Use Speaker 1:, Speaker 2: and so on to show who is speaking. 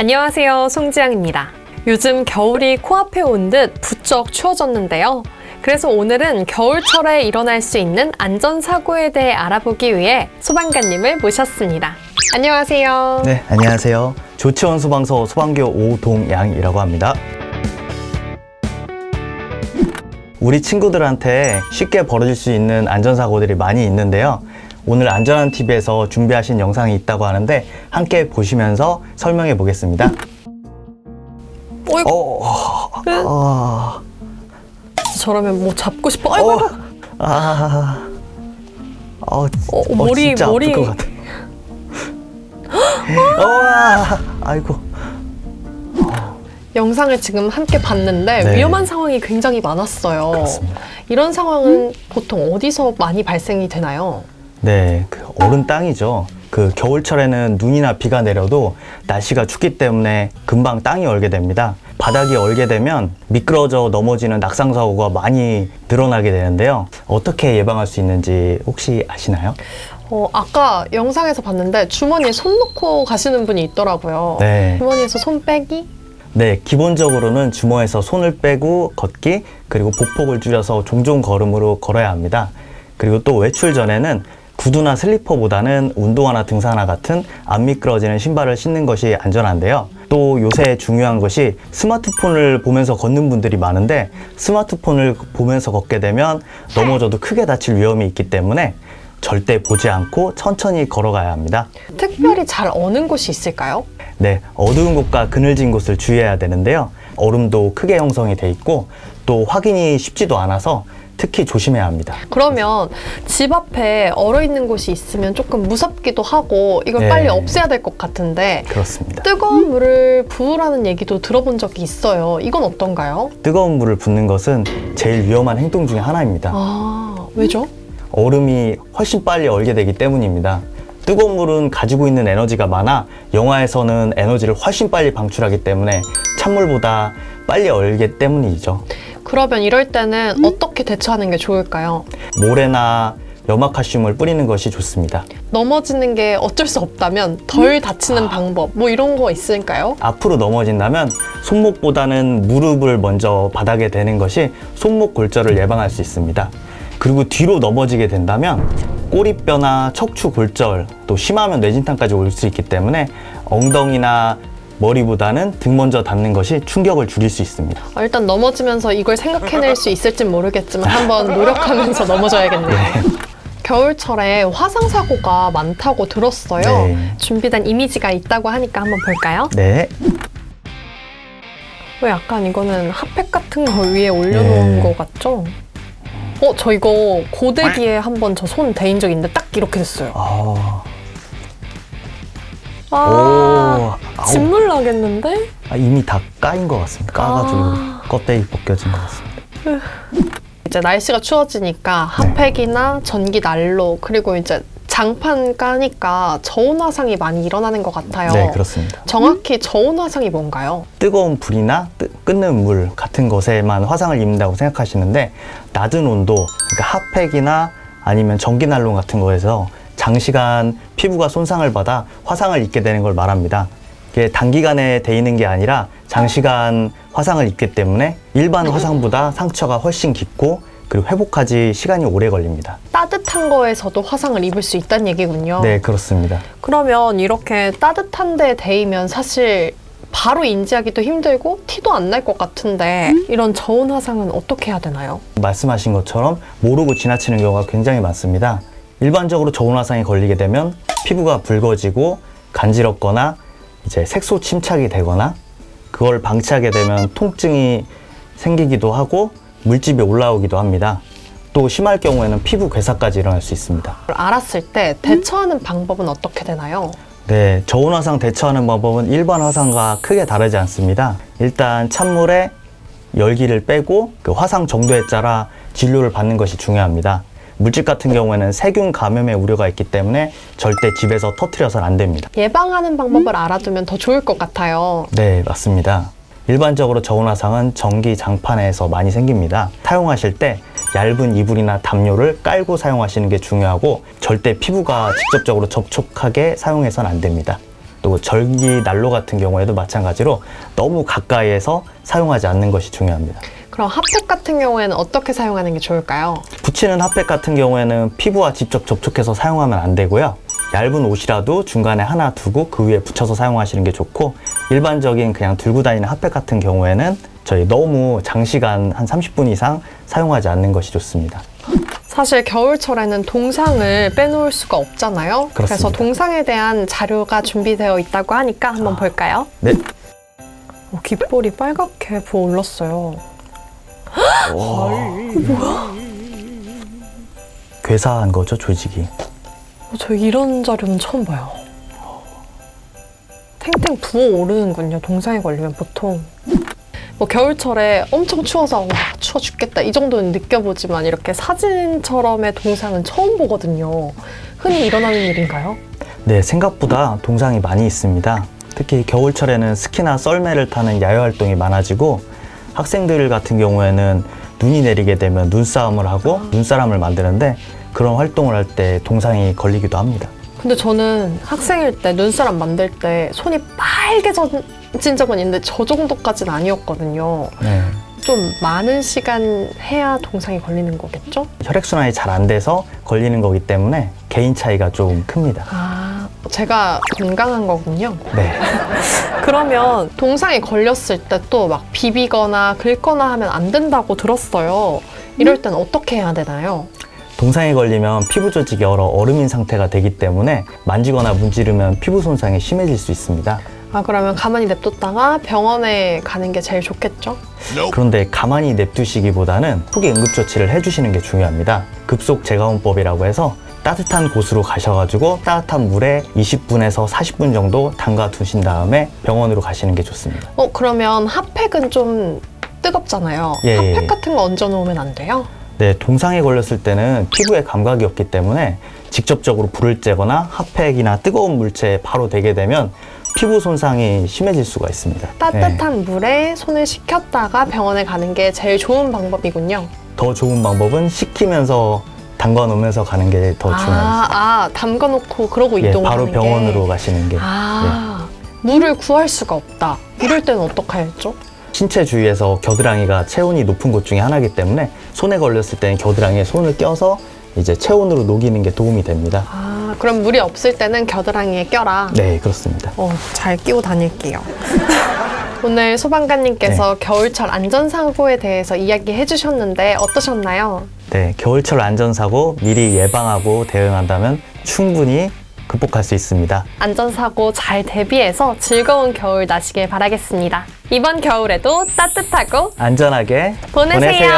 Speaker 1: 안녕하세요. 송지영입니다. 요즘 겨울이 코앞에 온 듯 부쩍 추워졌는데요. 그래서 오늘은 겨울철에 일어날 수 있는 안전사고에 대해 알아보기 위해 소방관님을 모셨습니다. 안녕하세요.
Speaker 2: 네, 안녕하세요. 조치원 소방서 소방교 오동양이라고 합니다. 우리 친구들한테 쉽게 벌어질 수 있는 안전사고들이 많이 있는데요. 오늘 안전한 TV에서 준비하신 영상이 있다고 하는데 함께 보시면서 설명해 보겠습니다.
Speaker 1: 어이구,
Speaker 2: 어, 어,
Speaker 1: 저러면 뭐 잡고 싶어. 아이고, 아이고.
Speaker 2: 아, 어,
Speaker 1: 어, 머리,
Speaker 2: 진짜
Speaker 1: 머리.
Speaker 2: 아플 것 같아. 어, 아이고.
Speaker 1: 영상을 지금 함께 봤는데
Speaker 2: 네.
Speaker 1: 위험한 상황이 굉장히 많았어요.
Speaker 2: 그렇습니다.
Speaker 1: 이런 상황은 보통 어디서 많이 발생이 되나요?
Speaker 2: 네, 그 얼은 땅이죠. 그 겨울철에는 눈이나 비가 내려도 날씨가 춥기 때문에 금방 땅이 얼게 됩니다. 바닥이 얼게 되면 미끄러져 넘어지는 낙상 사고가 많이 늘어나게 되는데요. 어떻게 예방할 수 있는지 혹시 아시나요?
Speaker 1: 어, 아까 영상에서 봤는데 주머니에 손 넣고 가시는 분이 있더라고요.
Speaker 2: 네.
Speaker 1: 주머니에서 손 빼기?
Speaker 2: 네, 기본적으로는 주머니에서 손을 빼고 걷기, 그리고 보폭을 줄여서 종종 걸음으로 걸어야 합니다. 그리고 또 외출 전에는 구두나 슬리퍼보다는 운동화나 등산화 같은 안 미끄러지는 신발을 신는 것이 안전한데요. 또 요새 중요한 것이 스마트폰을 보면서 걷는 분들이 많은데 스마트폰을 보면서 걷게 되면 넘어져도 크게 다칠 위험이 있기 때문에 절대 보지 않고 천천히 걸어가야 합니다.
Speaker 1: 특별히 잘 어는 곳이 있을까요?
Speaker 2: 네, 어두운 곳과 그늘진 곳을 주의해야 되는데요. 얼음도 크게 형성이 돼 있고 또 확인이 쉽지도 않아서 특히 조심해야 합니다.
Speaker 1: 그러면 집 앞에 얼어 있는 곳이 있으면 조금 무섭기도 하고 이걸
Speaker 2: 네.
Speaker 1: 빨리 없애야 될 것 같은데
Speaker 2: 그렇습니다.
Speaker 1: 뜨거운 물을 부으라는 얘기도 들어본 적이 있어요. 이건 어떤가요?
Speaker 2: 뜨거운 물을 붓는 것은 제일 위험한 행동 중에 하나입니다.
Speaker 1: 아, 왜죠?
Speaker 2: 얼음이 훨씬 빨리 얼게 되기 때문입니다. 뜨거운 물은 가지고 있는 에너지가 많아 영하에서는 에너지를 훨씬 빨리 방출하기 때문에 찬물보다 빨리 얼기 때문이죠.
Speaker 1: 그러면 이럴 때는 어떻게 대처하는 게 좋을까요?
Speaker 2: 모래나 염화칼슘을 뿌리는 것이 좋습니다.
Speaker 1: 넘어지는 게 어쩔 수 없다면 덜 다치는 방법 뭐 이런 거 있을까요?
Speaker 2: 앞으로 넘어진다면 손목보다는 무릎을 먼저 바닥에 대는 것이 손목 골절을 예방할 수 있습니다. 그리고 뒤로 넘어지게 된다면 꼬리뼈나 척추 골절, 또 심하면 뇌진탕까지 올 수 있기 때문에 엉덩이나 머리보다는 등 먼저 닿는 것이 충격을 줄일 수 있습니다.
Speaker 1: 아, 일단 넘어지면서 이걸 생각해낼 수 있을진 모르겠지만 한번 노력하면서 넘어져야겠네요. 겨울철에 화상 사고가 많다고 들었어요.
Speaker 2: 네.
Speaker 1: 준비된 이미지가 있다고 하니까 한번 볼까요?
Speaker 2: 네,
Speaker 1: 왜 약간 이거는 핫팩 같은 거 위에 올려놓은
Speaker 2: 네.
Speaker 1: 것 같죠? 어, 저 이거 고데기에 한번 저 손 대인 적 있는데 딱 이렇게 됐어요.
Speaker 2: 아,
Speaker 1: 아,
Speaker 2: 오, 아우.
Speaker 1: 진물 나겠는데?
Speaker 2: 아, 이미 다 까인 것 같습니다. 까가지고
Speaker 1: 아.
Speaker 2: 껍데기 벗겨진 것 같습니다.
Speaker 1: 이제 날씨가 추워지니까
Speaker 2: 네.
Speaker 1: 핫팩이나 전기 난로 그리고 이제 장판 까니까 저온 화상이 많이 일어나는 것 같아요.
Speaker 2: 네, 그렇습니다.
Speaker 1: 정확히 저온 화상이 뭔가요?
Speaker 2: 뜨거운 불이나 뜨- 끓는 물 같은 것에만 화상을 입는다고 생각하시는데 낮은 온도, 그러니까 핫팩이나 아니면 전기 난로 같은 거에서 장시간 피부가 손상을 받아 화상을 입게 되는 걸 말합니다. 이게 단기간에 데이는 게 아니라 장시간 화상을 입기 때문에 일반 화상보다 상처가 훨씬 깊고 그리고 회복하지 시간이 오래 걸립니다.
Speaker 1: 따뜻한 거에서도 화상을 입을 수 있다는 얘기군요.
Speaker 2: 네, 그렇습니다.
Speaker 1: 그러면 이렇게 따뜻한 데 데이면 사실 바로 인지하기도 힘들고 티도 안 날 것 같은데 이런 저온 화상은 어떻게 해야 되나요?
Speaker 2: 말씀하신 것처럼 모르고 지나치는 경우가 굉장히 많습니다. 일반적으로 저온 화상에 걸리게 되면 피부가 붉어지고 간지럽거나 이제 색소 침착이 되거나 그걸 방치하게 되면 통증이 생기기도 하고 물집이 올라오기도 합니다. 또 심할 경우에는 피부 괴사까지 일어날 수 있습니다.
Speaker 1: 알았을 때 대처하는 방법은 어떻게 되나요?
Speaker 2: 네, 저온 화상 대처하는 방법은 일반 화상과 크게 다르지 않습니다. 일단 찬물에 열기를 빼고 그 화상 정도에 따라 진료를 받는 것이 중요합니다. 물집 같은 경우에는 세균 감염의 우려가 있기 때문에 절대 집에서 터트려서는 안 됩니다.
Speaker 1: 예방하는 방법을 알아두면 더 좋을 것 같아요.
Speaker 2: 네, 맞습니다. 일반적으로 저온 화상은 전기 장판에서 많이 생깁니다. 사용하실 때 얇은 이불이나 담요를 깔고 사용하시는 게 중요하고 절대 피부가 직접적으로 접촉하게 사용해서는 안 됩니다. 또 절기 난로 같은 경우에도 마찬가지로 너무 가까이에서 사용하지 않는 것이 중요합니다.
Speaker 1: 그럼 핫팩 같은 경우에는 어떻게 사용하는 게 좋을까요?
Speaker 2: 붙이는 핫팩 같은 경우에는 피부와 직접 접촉해서 사용하면 안 되고요. 얇은 옷이라도 중간에 하나 두고 그 위에 붙여서 사용하시는 게 좋고 일반적인 그냥 들고 다니는 핫팩 같은 경우에는 저희 너무 장시간 한 30분 이상 사용하지 않는 것이 좋습니다.
Speaker 1: 사실 겨울철에는 동상을 빼놓을 수가 없잖아요. 그래서
Speaker 2: 그렇습니다.
Speaker 1: 동상에 대한 자료가 준비되어 있다고 하니까 한번 볼까요?
Speaker 2: 네.
Speaker 1: 어, 귓볼이 빨갛게 부어올랐어요.
Speaker 2: 괴사한 거죠, 조직이.
Speaker 1: 어, 저 이런 자료는 처음 봐요. 탱탱 부어 오르는군요. 동상에 걸리면 보통. 뭐 겨울철에 엄청 추워서 와 추워 죽겠다 이 정도는 느껴보지만 이렇게 사진처럼의 동상은 처음 보거든요. 흔히 일어나는 일인가요?
Speaker 2: 네, 생각보다 동상이 많이 있습니다. 특히 겨울철에는 스키나 썰매를 타는 야외 활동이 많아지고 학생들 같은 경우에는 눈이 내리게 되면 눈싸움을 하고 눈사람을 만드는데 그런 활동을 할 때 동상이 걸리기도 합니다.
Speaker 1: 근데 저는 학생일 때 눈사람 만들 때 손이 빨개진 적은 있는데 저 정도까지는 아니었거든요.
Speaker 2: 네.
Speaker 1: 좀 많은 시간 해야 동상이 걸리는 거겠죠?
Speaker 2: 혈액순환이 잘 안 돼서 걸리는 거기 때문에 개인 차이가 좀 큽니다.
Speaker 1: 아, 제가 건강한 거군요.
Speaker 2: 네.
Speaker 1: 그러면 동상에 걸렸을 때 또 막 비비거나 긁거나 하면 안 된다고 들었어요. 이럴 땐 어떻게 해야 되나요?
Speaker 2: 동상에 걸리면 피부 조직이 얼어 얼음인 상태가 되기 때문에 만지거나 문지르면 피부 손상이 심해질 수 있습니다.
Speaker 1: 아, 그러면 가만히 냅뒀다가 병원에 가는 게 제일 좋겠죠?
Speaker 2: 그런데 가만히 냅두시기보다는 후기 응급조치를 해주시는 게 중요합니다. 급속 제거원법이라고 해서 따뜻한 곳으로 가셔가지고 따뜻한 물에 20분에서 40분 정도 담가 두신 다음에 병원으로 가시는 게 좋습니다.
Speaker 1: 어, 그러면 핫팩은 좀 뜨겁잖아요.
Speaker 2: 예, 예,
Speaker 1: 핫팩
Speaker 2: 예.
Speaker 1: 같은 거 얹어 놓으면 안 돼요?
Speaker 2: 네, 동상에 걸렸을 때는 피부에 감각이 없기 때문에 직접적으로 불을 쬐거나 핫팩이나 뜨거운 물체에 바로 대게 되면 피부 손상이 심해질 수가 있습니다. 네,
Speaker 1: 따뜻한 물에 손을 식혔다가 병원에 가는 게 제일 좋은 방법이군요.
Speaker 2: 더 좋은 방법은 식히면서 담가 놓으면서 가는 게 더 중요합니다.
Speaker 1: 아, 아, 담가 놓고 그러고
Speaker 2: 예,
Speaker 1: 이동하는
Speaker 2: 바로
Speaker 1: 게.
Speaker 2: 병원으로 가시는 게
Speaker 1: 아, 물을 구할 수가 없다. 이럴 때는 어떻게 했죠?
Speaker 2: 신체 주위에서 겨드랑이가 체온이 높은 곳 중에 하나이기 때문에 손에 걸렸을 때는 겨드랑이에 손을 껴서 이제 체온으로 녹이는 게 도움이 됩니다.
Speaker 1: 아, 그럼 물이 없을 때는 겨드랑이에 껴라.
Speaker 2: 네, 그렇습니다.
Speaker 1: 어, 잘 끼고 다닐게요. 오늘 소방관님께서
Speaker 2: 네.
Speaker 1: 겨울철 안전사고에 대해서 이야기해 주셨는데 어떠셨나요?
Speaker 2: 네, 겨울철 안전사고 미리 예방하고 대응한다면 충분히 극복할 수 있습니다.
Speaker 1: 안전사고 잘 대비해서 즐거운 겨울 나시길 바라겠습니다. 이번 겨울에도 따뜻하고
Speaker 2: 안전하게
Speaker 1: 보내세요.